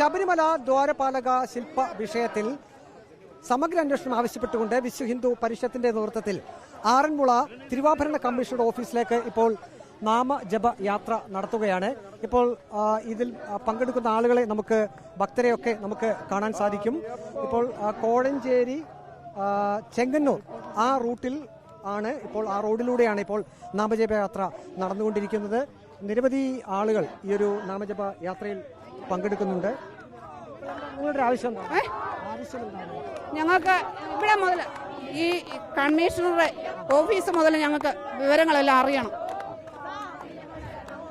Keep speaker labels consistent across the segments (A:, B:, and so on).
A: ശബരിമല ദ്വാരപാലക ശില്പ വിഷയത്തിൽ സമഗ്ര അന്വേഷണം ആവശ്യപ്പെട്ടുകൊണ്ട് വിശ്വ ഹിന്ദു പരിഷത്തിന്റെ നേതൃത്വത്തിൽ ആറന്മുള തിരുവാഭരണ കമ്മീഷണറുടെ ഓഫീസിലേക്ക് ഇപ്പോൾ നാമജപ യാത്ര നടത്തുകയാണ്. ഇപ്പോൾ ഇതിൽ പങ്കെടുക്കുന്ന ആളുകളെ നമുക്ക് ഭക്തരെയൊക്കെ നമുക്ക് കാണാൻ സാധിക്കും. ഇപ്പോൾ കോഴഞ്ചേരി ചെങ്ങന്നൂർ ആ റൂട്ടിൽ ആണ് ഇപ്പോൾ ആ റോഡിലൂടെയാണ് ഇപ്പോൾ നാമജപ യാത്ര നടന്നുകൊണ്ടിരിക്കുന്നത്. നിരവധി ആളുകൾ ഈ ഒരു നാമജപ യാത്രയിൽ പങ്കെടുക്കുന്നുണ്ട്. നിങ്ങളുടെ ആവശ്യം
B: ഞങ്ങൾക്ക് ഇവിടെ മുതൽ ഈ കമ്മീഷണറുടെ ഓഫീസ് മുതൽ ഞങ്ങൾക്ക് വിവരങ്ങളെല്ലാം അറിയണം.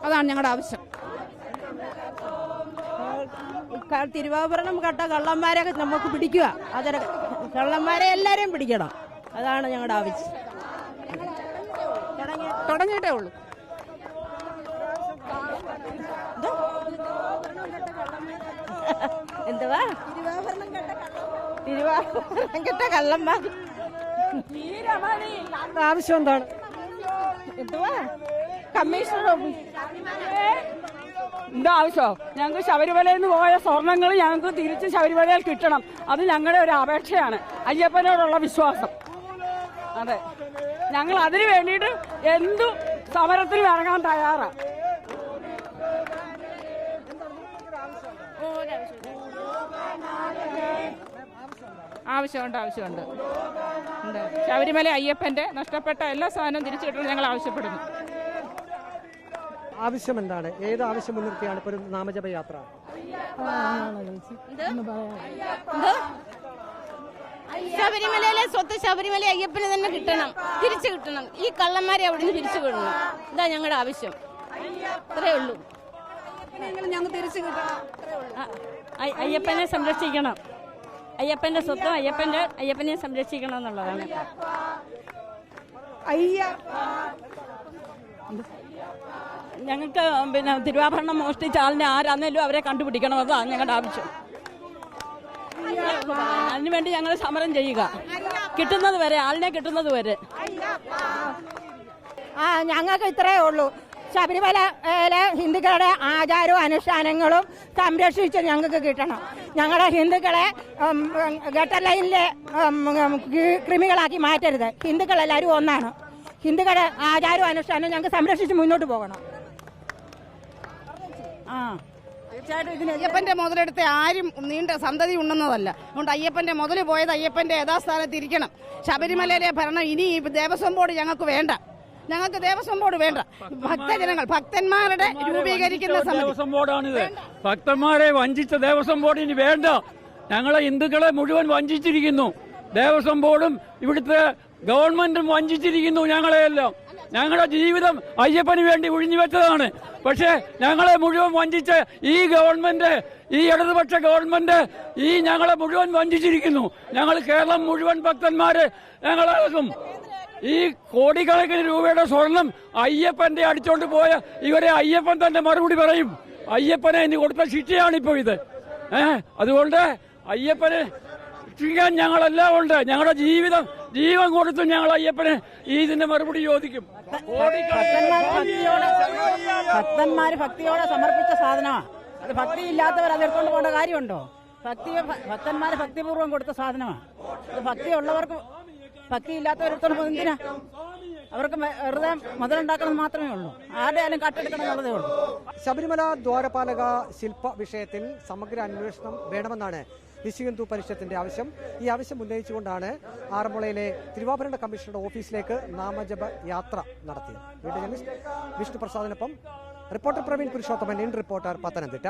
B: അതാണ് ഞങ്ങളുടെ ആവശ്യം.
C: തിരുവാഭരണം കട്ട കള്ളന്മാരെ നമുക്ക് പിടിക്കുക. അതൊരു കള്ളന്മാരെ എല്ലാവരെയും പിടിക്കണം. അതാണ് ഞങ്ങളുടെ ആവശ്യം.
B: തുടങ്ങിയിട്ടേ ഉള്ളൂ.
C: എന്തുവാ? തിരുവാഭരണം കെട്ട കള്ളന്മാർ
A: ആവശ്യം എന്താണ്
C: എന്തുവാ? കമ്മീഷണർ
D: എന്താ ആവശ്യമോ ഞങ്ങൾക്ക് ശബരിമലയിൽ നിന്ന് പോയ സ്വർണങ്ങൾ ഞങ്ങൾക്ക് തിരിച്ച് ശബരിമലയിൽ കിട്ടണം. അത് ഞങ്ങളുടെ ഒരു അപേക്ഷയാണ്. അയ്യപ്പനോടുള്ള വിശ്വാസം. അതെ. ഞങ്ങൾ അതിനു വേണ്ടിയിട്ട് എന്തു സമരത്തിൽ ഇറങ്ങാൻ തയ്യാറാണ്
B: ആവശ്യമുണ്ട് ആവശ്യമുണ്ട്. ഉണ്ട്. ശബരിമല അയ്യപ്പന്റെ നഷ്ടപ്പെട്ട എല്ലാ സാധനവും തിരിച്ചു കിട്ടണം ഞങ്ങൾ ആവശ്യപ്പെടുന്നു.
A: ആവശ്യം എന്താണ് ഏത് ആവശ്യം മുൻനിർത്തിയാണ് ഇപ്പോൾ ഒരു നാമജപ യാത്ര?
C: ശബരിമലയിലെ സ്വത്ത് ശബരിമല അയ്യപ്പന് തന്നെ കിട്ടണം. തിരിച്ചു കിട്ടണം. ഈ കള്ളന്മാരെ അവിടുന്ന് തിരിച്ചു വിടണം. ഇതാ ഞങ്ങളുടെ ആവശ്യം. അത്രേ ഉള്ളൂ.
B: തിരിച്ചു കിട്ടണം.
D: അയ്യപ്പനെ സംരക്ഷിക്കണം. അയ്യപ്പന്റെ സ്വത്തും അയ്യപ്പന്റെ അയ്യപ്പനെ സംരക്ഷിക്കണം എന്നുള്ളതാണ് ഞങ്ങൾക്ക് പിന്നെ തിരുവാഭരണം മോഷ്ടിച്ച ആളിനെ ആരാന്നേലും അവരെ കണ്ടുപിടിക്കണം. അതാണ് ഞങ്ങളുടെ ആവശ്യം. അതിനുവേണ്ടി ഞങ്ങൾ സമരം ചെയ്യുക. കിട്ടുന്നത് വരെ ആളിനെ കിട്ടുന്നത് വരെ.
C: ആ ഞങ്ങൾക്ക് ഇത്രയേ ഉള്ളൂ. ശബരിമലയിലെ ഹിന്ദുക്കളുടെ ആചാരവും അനുഷ്ഠാനങ്ങളും സംരക്ഷിച്ച് ഞങ്ങൾക്ക് കിട്ടണം. ഞങ്ങളുടെ ഹിന്ദുക്കളെ ഗട്ടർ ലൈനിലെ ക്രിമികളാക്കി മാറ്റരുത്. ഹിന്ദുക്കളെല്ലാവരും ഒന്നാണ്. ഹിന്ദുക്കളുടെ ആചാരവും അനുഷ്ഠാനവും ഞങ്ങൾക്ക് സംരക്ഷിച്ച് മുന്നോട്ട് പോകണം.
D: ആ
B: തീർച്ചയായിട്ടും അയ്യപ്പന്റെ മുതലെടുത്ത് ആരും നീണ്ട സന്തതി ഉണ്ടെന്നതല്ല അതുകൊണ്ട് അയ്യപ്പന്റെ മുതൽ പോയത് അയ്യപ്പന്റെ യഥാസ്ഥാനത്ത് ഇരിക്കണം. ശബരിമലയിലെ ഭരണം ഇനി ദേവസ്വം ബോർഡ് ഞങ്ങൾക്ക് വേണ്ട. ഞങ്ങൾക്ക് ദേവസ്വം ബോർഡ് വേണ്ട. ഭക്തജനങ്ങൾ ഭക്തന്മാരുടെ രൂപീകരിക്കുന്ന
E: ദേവസ്വം ബോർഡാണിത് ഭക്തന്മാരെ വഞ്ചിച്ച ദേവസ്വം ബോർഡ് ഇനി വേണ്ട. ഞങ്ങളെ ഹിന്ദുക്കളെ മുഴുവൻ വഞ്ചിച്ചിരിക്കുന്നു. ദേവസ്വം ബോർഡും ഇവിടുത്തെ ഗവൺമെന്റും വഞ്ചിച്ചിരിക്കുന്നു ഞങ്ങളെയെല്ലാം. ഞങ്ങളുടെ ജീവിതം അയ്യപ്പന് വേണ്ടി ഒഴിഞ്ഞു വെച്ചതാണ്. പക്ഷേ ഞങ്ങളെ മുഴുവൻ വഞ്ചിച്ച ഈ ഗവൺമെന്റ് ഈ ഇടതുപക്ഷ ഗവൺമെന്റ് ഈ ഞങ്ങളെ മുഴുവൻ വഞ്ചിച്ചിരിക്കുന്നു. ഞങ്ങൾ കേരളം മുഴുവൻ ഭക്തന്മാരെ ഞങ്ങളാകും ഈ കോടിക്കണക്കിന് രൂപയുടെ സ്വർണം അയ്യപ്പന്റെ അടിച്ചോണ്ട് പോയ ഇവരെ അയ്യപ്പൻ തന്നെ മറുപടി പറയും. അയ്യപ്പനെ ഇനി കൊടുത്ത ശിക്ഷയാണ് ഇപ്പൊ ഇത്. ഏഹ് അതുകൊണ്ട് അയ്യപ്പനെ രക്ഷിക്കാൻ ഞങ്ങളെല്ലാം ഉണ്ട്. ഞങ്ങളുടെ ജീവിതം ജീവൻ കൊടുത്തും ഞങ്ങൾ അയ്യപ്പനെ ഈ ഇതിന്റെ മറുപടി ചോദിക്കും.
D: ഭക്തന്മാര് ഭക്തിയോടെ സമർപ്പിച്ച സാധനമാണ് അത് ഭക്തി ഇല്ലാത്തവർ അത് എടുത്തോണ്ട് പോകേണ്ട കാര്യമുണ്ടോ? ഭക്തി ഭക്തന്മാര് ഭക്തിപൂർവം കൊടുത്ത സാധനമാണ് അത് ഭക്തി ഉള്ളവർക്ക് ഭക്തി ഇല്ലാത്തവർ എടുത്തോണ്ട് പോകുന്നത് എന്തിനാ? അവർക്ക് വെറുതെ മുതലുണ്ടാക്കണം മാത്രമേ ഉള്ളൂ. ആരെയാലും ആയാലും കട്ടെടുക്കണം എന്നുള്ളതേ ഉള്ളൂ.
A: ശബരിമല ദ്വാരപാലക ശില്പ വിഷയത്തിൽ സമഗ്ര അന്വേഷണം വേണമെന്നാണ് വിശ്വ ഹിന്ദു പരിഷത്തിന്റെ ആവശ്യം. ഈ ആവശ്യം ഉന്നയിച്ചുകൊണ്ടാണ് ആറന്മുളയിലെ തിരുവാഭരണ കമ്മീഷണറുടെ ഓഫീസിലേക്ക് നാമജപ യാത്ര നടത്തിയത്. Video journalist Vishnu പ്രസാദിനൊപ്പം reporter Praveen Purushothaman in reporter Pathanamthitta.